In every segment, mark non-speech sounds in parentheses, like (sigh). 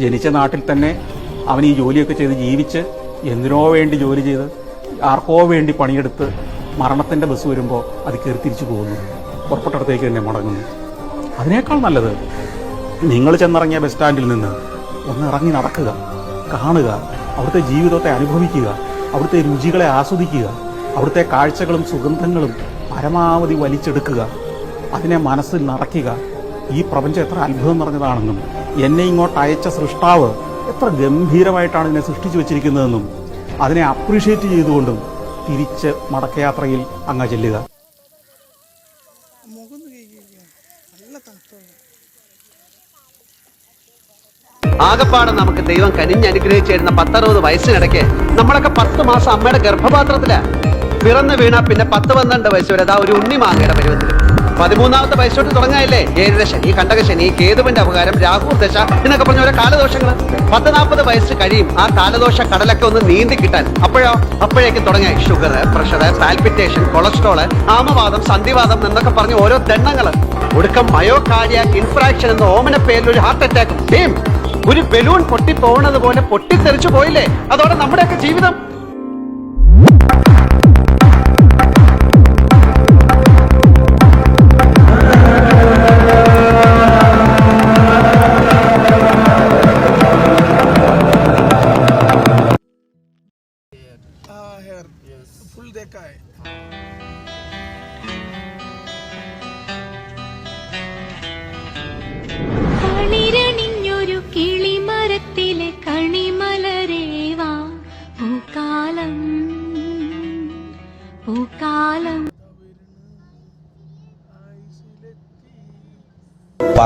ജനിച്ച നാട്ടിൽ തന്നെ അവൻ ഈ ജോലിയൊക്കെ ചെയ്ത് ജീവിച്ച് എന്തിനോ വേണ്ടി ജോലി ചെയ്ത് ആർക്കോ വേണ്ടി പണിയെടുത്ത് മരണത്തിന്റെ ബസ് വരുമ്പോൾ അത് കയറി തിരിച്ചു പോകുന്നു. പുറപ്പെട്ടടത്തേക്ക് തന്നെ മടങ്ങുന്നു. അതിനേക്കാൾ നല്ലത് നിങ്ങൾ ചെന്നിറങ്ങിയ ബസ് സ്റ്റാൻഡിൽ നിന്ന് ഒന്ന് ഇറങ്ങി നടക്കുക കാണുക അവിടുത്തെ ജീവിതത്തെ അനുഭവിക്കുക അവിടുത്തെ രുചികളെ ആസ്വദിക്കുക അവിടുത്തെ കാഴ്ചകളും സുഗന്ധങ്ങളും പരമാവധി വലിച്ചെടുക്കുക. അതിനെ മനസ്സിൽ നടക്കുക ഈ പ്രപഞ്ചം എത്ര അത്ഭുതം നിറഞ്ഞതാണെന്നും എന്നെ ഇങ്ങോട്ട് അയച്ച സൃഷ്ടാവ് എത്ര ഗംഭീരമായിട്ടാണ് ഇതിനെ സൃഷ്ടിച്ചു വെച്ചിരിക്കുന്നതെന്നും അതിനെ അപ്രീഷിയേറ്റ് ചെയ്തുകൊണ്ടും തിരിച്ച് മടക്കയാത്രയിൽ അങ്ങ് ചെല്ലുക. ആകപ്പാടെ നമുക്ക് ദൈവം കനിഞ്ഞനുഗ്രഹിച്ചിരുന്ന പത്തറുപത് വയസ്സിനിടയ്ക്ക് നമ്മളൊക്കെ പത്ത് മാസം അമ്മയുടെ ഗർഭപാത്രത്തിലാ. പിറന്നു വീണ പിന്നെ പത്ത് പന്ത്രണ്ട് വയസ്സ് വരെ അതാ ഒരു ഉണ്ണി മാങ്ങയുടെ പരുവത്തിൽ പതിമൂന്നാമത്തെ വയസ്സോട്ട് തുടങ്ങായില്ലേ ഏഴര ശനി കണ്ടക ശനി കേതുവിന്റെ അപകാരം രാഹു ദശ എന്നൊക്കെ പറഞ്ഞ ഓരോ കാലദോഷങ്ങൾ പത്ത് നാൽപ്പത് വയസ്സ് കഴിയും ആ കാലദോഷ കടലൊക്കെ ഒന്ന് നീന്തി കിട്ടാൻ. അപ്പോഴോ? അപ്പോഴേക്കും തുടങ്ങിയ ഷുഗർ പ്രഷർ പാൽപിറ്റേഷൻ കൊളസ്ട്രോൾ ആമവാദം സന്ധിവാദം എന്നൊക്കെ പറഞ്ഞ ഓരോ ദണ്ണങ്ങൾ ഒടുക്കം മയോ കാർഡിയ ഇൻഫ്രാക്ഷൻ എന്ന ഓമന പേരിൽ ഒരു ഹാർട്ട് അറ്റാക്കും. ഒരു ബലൂൺ പൊട്ടി പോകുന്നത് പോലെ പൊട്ടിത്തെറിച്ചു പോയില്ലേ? അതോടെ നമ്മുടെയൊക്കെ ജീവിതം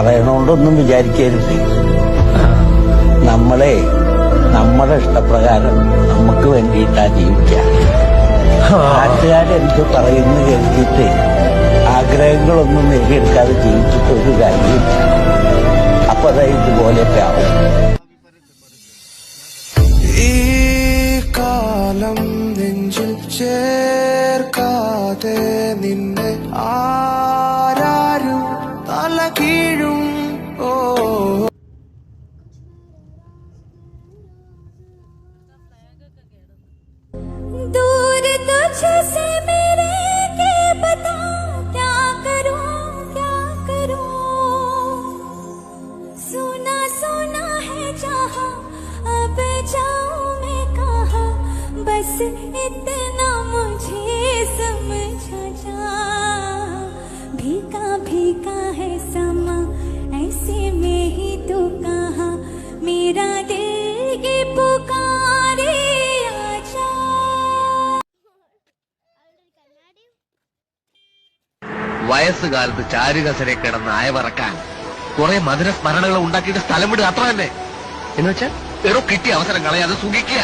പറയണോണ്ടൊന്നും വിചാരിക്കരുത്. നമ്മളെ നമ്മുടെ ഇഷ്ടപ്രകാരം നമുക്ക് വേണ്ടിയിട്ടാ ജീവിക്കുക നാട്ടുകാരെന്ത് പറയുന്നു കരുതിയിട്ട് ആഗ്രഹങ്ങളൊന്നും നേടിയെടുക്കാതെ ജീവിച്ചിട്ട് ഒരു കാര്യമില്ല. അപ്പൊ അതാ ഇതുപോലെയൊക്കെ ആവും. ഈ കാലം നെഞ്ചിൽ ചേർക്കാതെ നിന്നെ ആരാരും തല കീഴും ഓ दूर तुझसे मेरे के बता क्या करूँ क्या करूँ? सुना सुना है जहाँ, अब जाऊँ मैं कहा? बस इतना मुझे समझा जा। है समा കാലത്ത് ചാരുകസരെ കിടന്ന് അയവറക്കാൻ കുറെ മധുര സ്മരണകൾ ഉണ്ടാക്കിയിട്ട് സ്ഥലം വിടുക അത്ര തന്നെ എന്ന് വെച്ചാൽ വെറും കിട്ടിയ അവസരം കളയാതെ സുഖിക്കുക.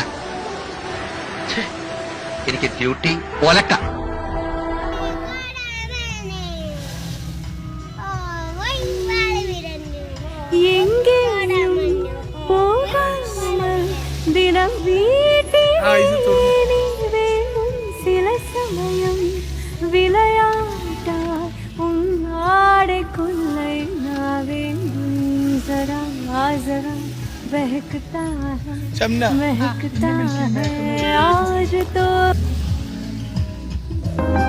എനിക്ക് ഡ്യൂട്ടി ഒലക്ക. എങ്കിൽ ദിനം വീട്ടിൽ जरा जरा बहकता है शमना महकता है (laughs) आज तो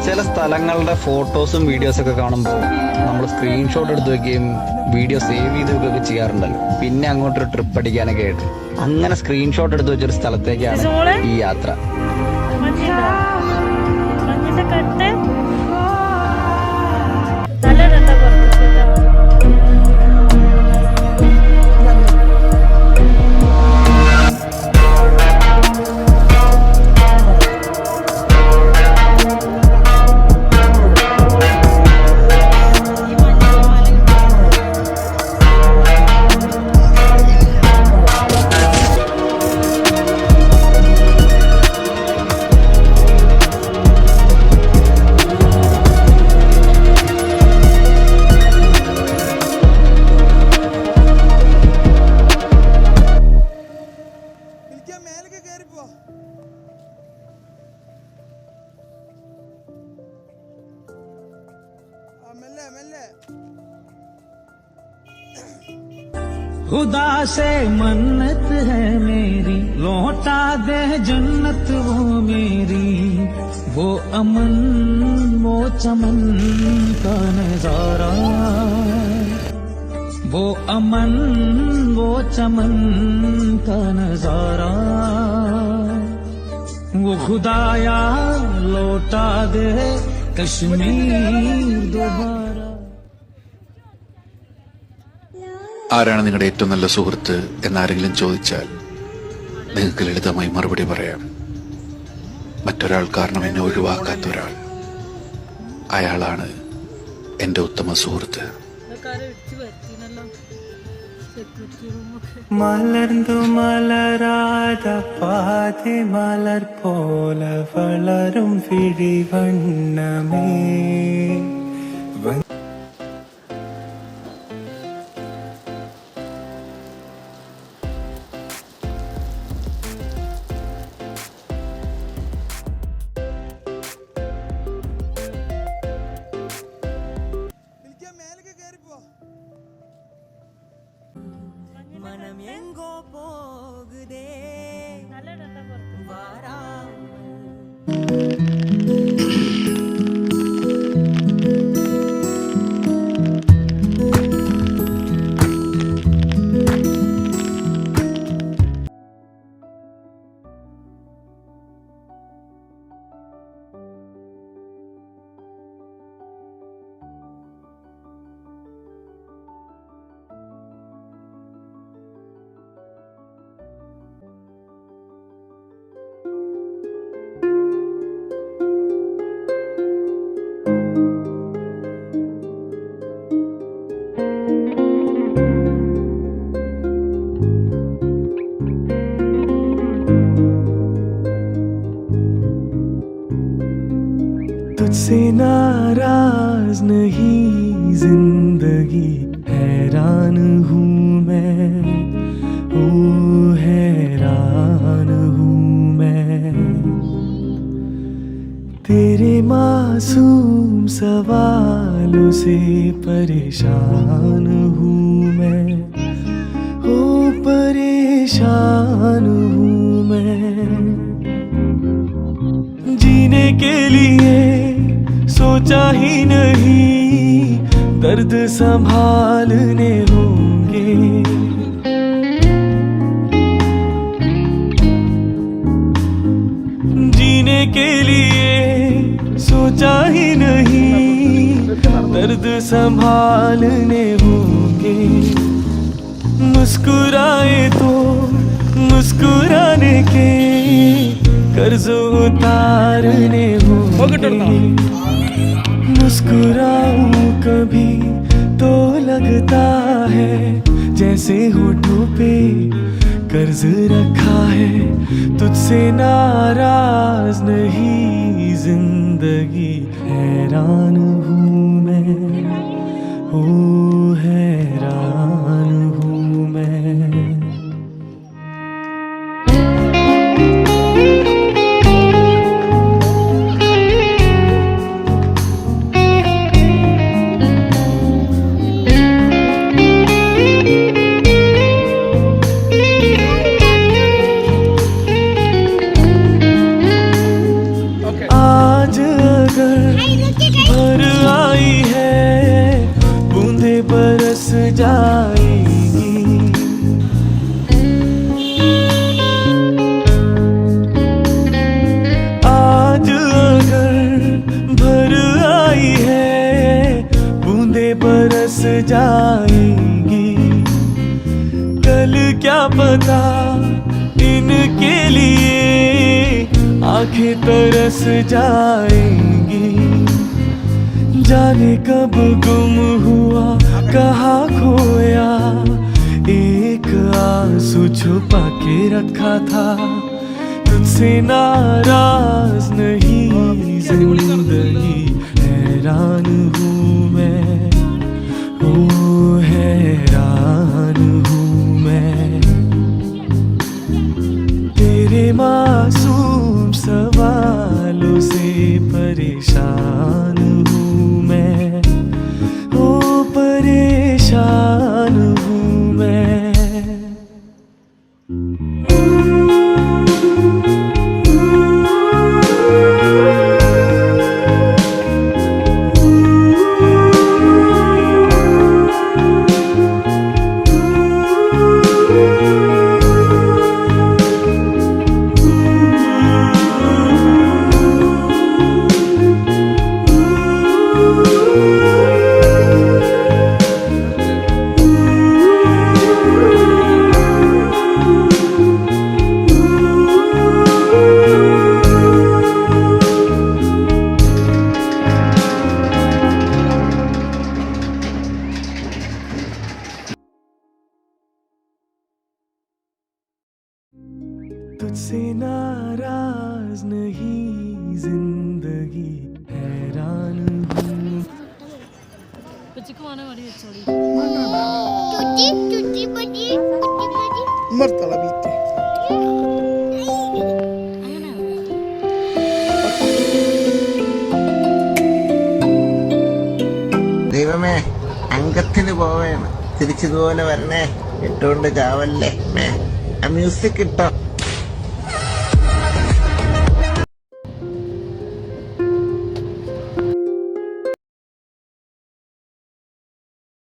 ചില സ്ഥലങ്ങളുടെ ഫോട്ടോസും വീഡിയോസും ഒക്കെ കാണുമ്പോൾ നമ്മൾ സ്ക്രീൻഷോട്ട് എടുത്ത് വെക്കുകയും വീഡിയോ സേവ് ചെയ്ത് വെക്കുകയൊക്കെ ചെയ്യാറുണ്ടല്ലോ പിന്നെ അങ്ങോട്ടൊരു ട്രിപ്പ് അടിക്കാനൊക്കെ ആയിട്ട് അങ്ങനെ സ്ക്രീൻഷോട്ട് എടുത്ത് വെച്ചൊരു സ്ഥലത്തേക്കാണ് ഈ യാത്ര खुदा से मन्नत है मेरी, लौटा दे जन्नत वो मेरी। वो अमन, वो चमन का नज़ारा। वो अमन, वो चमन का नज़ारा। वो खुदाया, लौटा दे कश्मीर दोबारा। ആരാണ് നിങ്ങളുടെ ഏറ്റവും നല്ല സുഹൃത്ത് എന്നാരെങ്കിലും ചോദിച്ചാൽ നിങ്ങൾക്ക് ലളിതമായി മറുപടി പറയാം. മറ്റൊരാൾ കാരണം എന്നെ ഒഴിവാക്കാത്ത ഒരാൾ. അയാളാണ് എന്റെ ഉത്തമ സുഹൃത്ത്. മലർന്നു മലരാത പാതി മലർ പോല വളരും വിഴിവണ്ണമേ. नाराज़ नहीं, ज़िंदगी हैरान हूँ मैं। ओ, हैरान हूँ मैं। तेरे मासूम सवालों से परेशान हूँ मैं। ओ, परेशान हूँ मैं। जीने के लिए सोचा ही नहीं, दर्द संभालने होंगे। जीने के लिए सोचा ही नहीं, दर्द संभालने होंगे। मुस्कुराए तो मुस्कुराने के कर्ज उतारने मुस्कुराऊं कभी तो लगता है, जैसे होठों पे कर्ज रखा है। तुझसे नाराज़ नहीं, ज़िंदगी हैरान हूँ। जाएँगी। आज अगर भर आई है, बूंदे बरस जाएँगी। कल क्या पता इनके लिए आँखें तरस जाएँगी। जाने कब गुम हुआ कहा खोया। एक आँसू छुपा के रखा था। तुझसे नाराज़ नहीं ज़िंदगी हैरान हूँ Mm-hmm. तुझसे नाराज नहीं जिंदगी हैरान हूँ ദൈവമേ അംഗത്തിന് പോവേണ് തിരിച്ചതുപോലെ വരണേ ഇട്ടുകൊണ്ട് ചാവല്ലേ മേ ആ മ്യൂസിക് ഇട്ടോ